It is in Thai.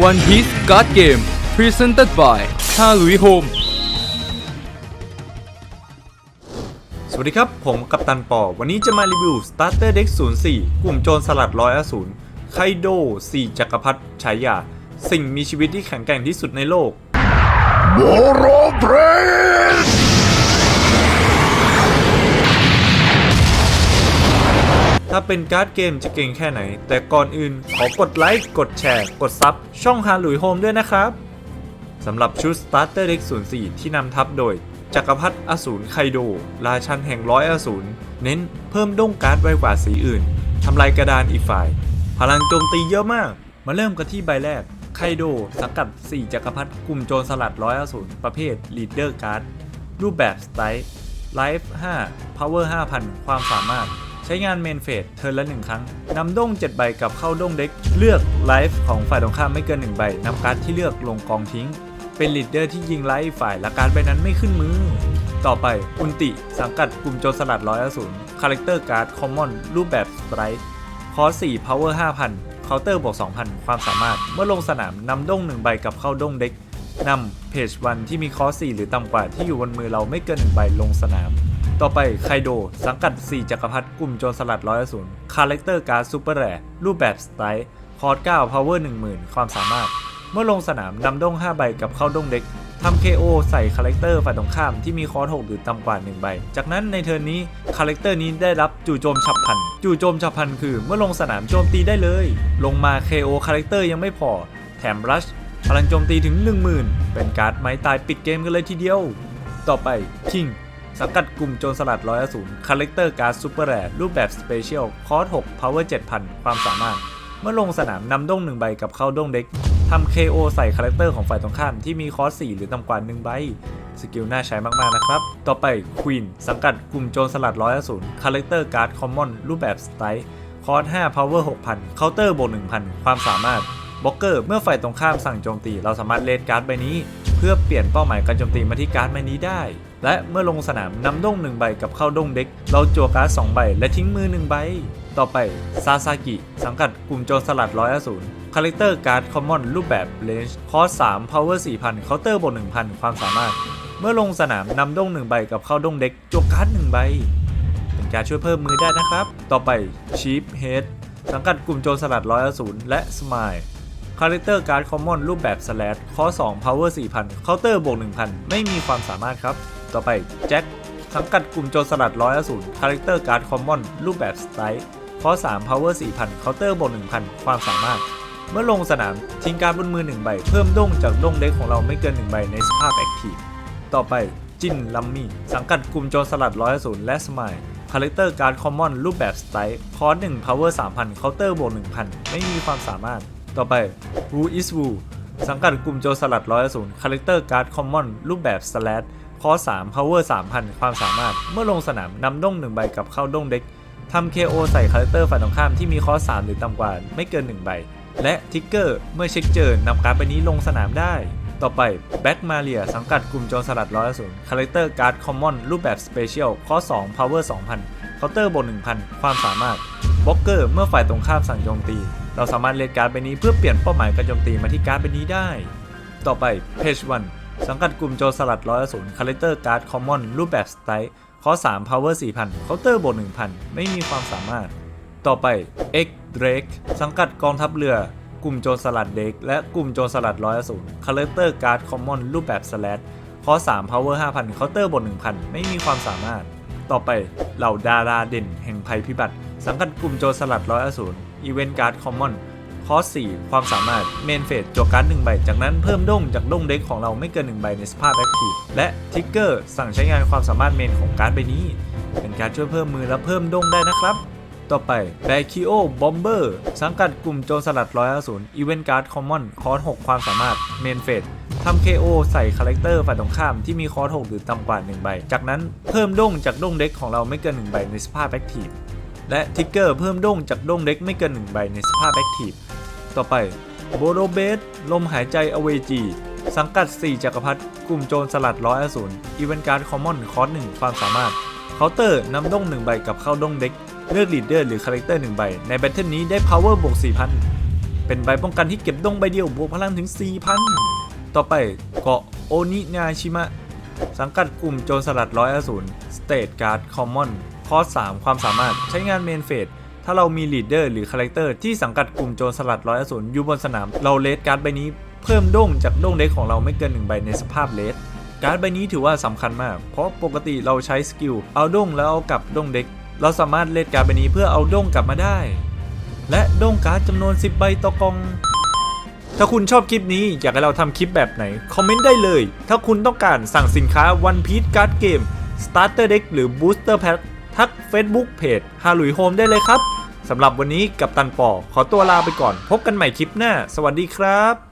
One Piece Card Game Presented by ฮาลุยโฮมสวัสดีครับ ผมกัปตันปอ วันนี้จะมารีวิว Starter Deck 04 กลุ่มโจรสลัดร้อยอสูรไคโด4จักรพรรดิฉายา สิ่งมีชีวิตที่แข็งแกร่งที่สุดในโลก Moro Brain! ถ้าเป็นการ์ดเกมจะเก่งแค่ไหน แต่ก่อนอื่นขอกดไลค์ กดแชร์ กดซับช่องฮาลุยโฮมด้วยนะครับ สำหรับชุด Starter Deck 04 ที่นำทัพโดย จักรพรรดิอสูรไคโด ราชันแห่งร้อยอสูร เน้นเพิ่มด้งการ์ดไวกว่าสีอื่น ทำลายกระดานอีกฝ่าย พลังโจมตีเยอะมาก มาเริ่มกันที่ใบแรก ไคโด สังกัด 4 จักรพรรดิกลุ่มโจรสลัดร้อยอสูรประเภท Leader Card รูปแบบสไตล์ Life 5 Power 5,000 ความสามารถ ใช้งานเมนเฟสเทิร์นละ 1 ครั้งนำด้ง 7 ใบกับเข้าด้งเด็ก เลือกไลฟ์ของฝ่ายตรงข้ามไม่เกิน 1 ใบนำการ์ดที่เลือกลงกองทิ้ง เป็นลีดเดอร์ที่ยิงไล่ฝ่ายและการ์ดใบนั้นไม่ขึ้นมือ ต่อไปอุนติ สังกัดกลุ่มโจรสลัดร้อยอสูรคาแรคเตอร์การ์ดคอมมอนรูปแบบสไตร์คอร์4 Power 5,000เคาน์เตอร์บวก2,000 ความสามารถเมื่อลงสนามนำด้ง 1 ใบกับเข้าด้งเด็กนำเพจวันที่มีคอร์4หรือต่ำกว่าที่อยู่บนมือเราไม่เกิน 1 ใบลงสนาม ต่อไปไคโด สังกัด 4 จักรพรรดิกลุ่มโจรสลัดร้อยอสูรคาแรคเตอร์การ์ดซูเปอร์แรรูปแบบสไตล์คอร์ด9 Power 10,000 ความสามารถ เมื่อลงสนามนำด้ง 5 ใบกับเข้าด้งเด็กทำ KO ใส่คาแรคเตอร์ฝ่ายตรงข้ามที่มีคอร์ส6หรือต่ำกว่า 1 ใบ จากนั้นในเทิร์นนี้คาแรคเตอร์นี้ได้รับจู่โจมฉับพลัน จู่โจมฉับพลันคือเมื่อลงสนามโจมตีได้เลย ลงมา KO คาแรคเตอร์ยังไม่พอ แถมรัชพลังโจมตีถึง 10,000 เป็นการ์ดไม้ตายปิดเกมกันเลยทีเดียว ต่อไปคิง สังกัดกลุ่มโจรสลัดร้อยอสูรคาแรคเตอร์การ์ดซูเปอร์แรรูปแบบสเปเชียลคอร์ส6 Power 7,000 ความสามารถ เมื่อลงสนามนำด้งหนึ่งใบกับเข้าด้งเด็กทำ KO ใส่คาแรคเตอร์ของฝ่ายตรงข้ามที่มีคอร์ส4หรือต่ำกว่า1ใบสกิลน่าใช้มากๆนะครับ ต่อไปควีนสังกัดกลุ่มโจรสลัดร้อยอสูรคาแรคเตอร์การ์ดคอมมอนรูปแบบสไตล์คอร์ส5 Power 6,000 เคาน์เตอร์บวก1,000 ความสามารถบล็อกเกอร์เมื่อฝ่ายตรงข้ามสั่งโจมตี เราสามารถเลนการ์ดใบนี้ เพื่อเปลี่ยนเป้าหมายการโจมตีมาที่การ์ดใบนี้ได้ และเมื่อลงสนามนำด้ง1ใบกับเข้าด้งเด็ก เราจั่วการ์ด2ใบและทิ้งมือ1ใบ ต่อไปซาซากิ สังกัดกลุ่มโจรสลัดร้อยอสูรคาแรคเตอร์การ์ดคอมมอนรูปแบบเลนจ์คอร์ส3 Power 4,000เคาน์เตอร์บวก1,000ความสามารถ เมื่อลงสนามนำด้ง1ใบกับเข้าด้งเด็กจั่วการ์ด1ใบ เป็นการช่วยเพิ่มมือได้นะครับ ต่อไปชีฟเฮดสังกัดกลุ่มโจรสลัดร้อยอสูรและสมายคาแรคเตอร์การ์ดคอมมอนรูปแบบสแลดคอส2 Power 4,000เคาน์เตอร์บวก1,000ไม่มีความสามารถครับ ต่อไปแจ็คสังกัดกลุ่มโจรสลัดร้อยอสูรคาแรคเตอร์การ์ดคอมมอน รูปแบบสไตล์คอ3 Power 4,000เคาน์เตอร์บวก1,000 ความสามารถ เมื่อลงสนามทิ้งการบนมือ 1 ใบ เพิ่มด้งจากด้งเด็กของเราไม่เกิน 1 ใบในสภาพแอคทีฟต่อไปจินลัมมี่สังกัดกลุ่มโจรสลัดร้อยศูนย์และสมายคาแรคเตอร์การ์ดคอมมอน รูปแบบสไตล์คอร์ส1 Power 3,000เคาน์เตอร์บวก1,000 ไม่มีความสามารถ ต่อไป Who is Who สังกัดกลุ่มโจรสลัดร้อยศูนย์คาแรคเตอร์การ์ดคอมมอน รูปแบบสแลด คอร์ส3 Power 3,000 ความสามารถ เมื่อลงสนามนำด้ง1ใบกับเข้าด้งเด็กทำ KO ใส่คาแรคเตอร์ฝ่ายตรงข้ามที่มีคอส3หรือต่ำกว่าไม่เกิน 1 ใบ และทิกเกอร์เมื่อเช็คเจอนำการ์ดใบนี้ลงสนามได้ ต่อไปแบ็กมาเรียสังกัดกลุ่มโจรสลัดร้อยศูนย์คาแรคเตอร์การ์ดคอมมอนรูปแบบสเปเชียลข้อ2 Power 2,000เคาน์เตอร์บวก1,000 ความสามารถบล็อกเกอร์เมื่อฝ่ายตรงข้ามสั่งโจมตี เราสามารถเล่นการ์ดใบนี้เพื่อเปลี่ยนเป้าหมายการโจมตีมาที่การ์ดใบนี้ได้ ต่อไปเพจวัน สังกัดกลุ่มโจรสลัดร้อยศูนย์คาแรคเตอร์การ์ดคอมมอนรูปแบบสไตล์ข้อ3 Power 4,000เคาน์เตอร์บวก1,000 ไม่มีความสามารถ ต่อไป X Drake สังกัดกองทัพเรือ กลุ่มโจรสลัดเด็กและกลุ่มโจรสลัดร้อยอสูรคาแรคเตอร์การ์ดคอมมอนรูปแบบสแลดข้อ3 Power 5,000เคาน์เตอร์บน1,000 ไม่มีความสามารถ ต่อไปเหล่าดาราเด่นแห่งภัยพิบัติ สังกัดกลุ่มโจรสลัดร้อยอสูรอีเวนต์การ์ดคอมมอน คอ4ความสามารถเมนเฟสจวการ์ด1ใบ จากนั้นเพิ่มด้งจากด้งเด็กของเราไม่เกิน 1 ใบในสภาพแอคทีฟและทิกเกอร์สั่งใช้งานความสามารถเมนของการ์ดใบนี้ เป็นการช่วยเพิ่มมือและเพิ่มด้งได้นะครับ ต่อไป b a k i o Bomber สังกัดกลุ่มโจรสลัดร้อยอสูรอีเวนต์การ์ดคอมมอนคอร์ส6ความสามารถเมนเฟสทำ KO ใส่คาแรคเตอร์ฝ่ายตรงข้ามที่มีคอร์ส6หรือต่ำกว่า 1 ใบ จากนั้นเพิ่มด้งจากด้งเด็กของเราไม่เกิน 1 ใบในสภาพแอคทีฟและทิกเกอร์เพิ่มด้งจากด้งเด็กไม่เกิน 1 ใบในสภาพแอคทีฟ ต่อไปโบโ o เบสลมหายใจอเวจี สังกัด 4จักรพรรดิกลุ่มโจรสลัดร้อยอสูรอีเวนการ์ดคอมมอนคอร์ส1ความสามารถเคาน์เตอร์นำด้ง1ใบกับเข้าด้งเด็ก เลือกลีดเดอร์หรือคาแรคเตอร์1ใบ ในแบทเทิลนี้ได้ power บวก4,000 เป็นใบป้องกันที่เก็บด้งใบเดียวบวกพลังถึง 4,000 ต่อไปเกาะโอนินาชิมะสังกัดกลุ่มโจรสลัดร้อยอสูรสเตทการ์ดคอมมอนคอร์ส3ความสามารถใช้งานเมนเฟส ถ้าเรามีลีดเดอร์หรือคาแรคเตอร์ที่สังกัดกลุ่มโจรสลัดร้อยอสูรอยู่บนสนาม เราเลสการ์ดใบนี้เพิ่มด้งจากด้งเด็กของเราไม่เกินหนึ่งใบในสภาพเลสการ์ดใบนี้ถือว่าสำคัญมาก เพราะปกติเราใช้สกิลเอาด้งแล้วเอากลับด้งเด็ก เราสามารถเลดการ์ดใบนี้เพื่อเอาด้งกลับมาได้ และด้งการ์ดจำนวน 10 ใบต่อกองถ้าคุณชอบคลิปนี้อยากให้เราทำคลิปแบบไหน คอมเมนต์ได้เลย ถ้าคุณต้องการสั่งสินค้า One Piece Card Game Starter Deck หรือ Booster Pack ทัก Facebook เพจฮาลุยโฮมได้เลยครับสำหรับวันนี้กับตันปอขอตัวลาไปก่อน พบกันใหม่คลิปหน้า สวัสดีครับ